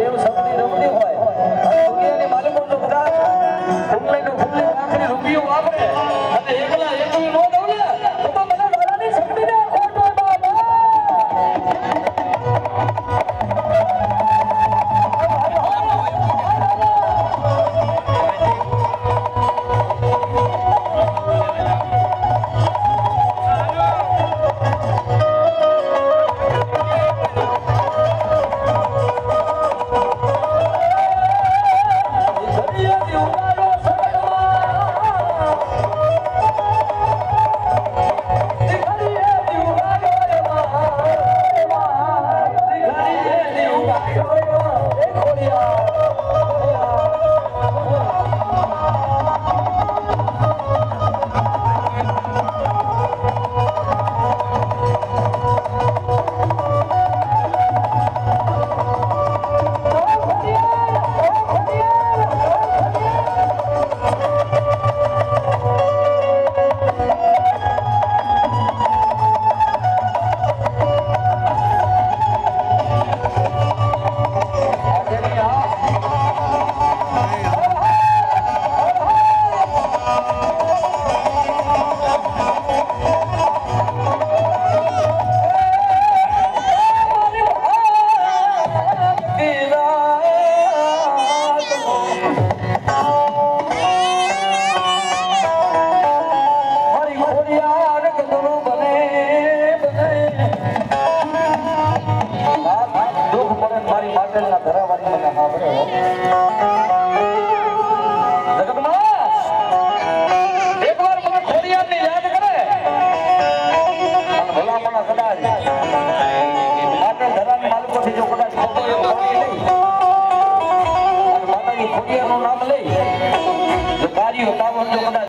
દેવ સૌની રમણી હોય. દુનિયાની માલિકોનું બધા ભૂમલેનું ભૂમલે તો બીજો કદાચ ખોટો એવો માતાજી ખોડિયાનું નામ લઈ. કાર્યો કામ જો કદાચ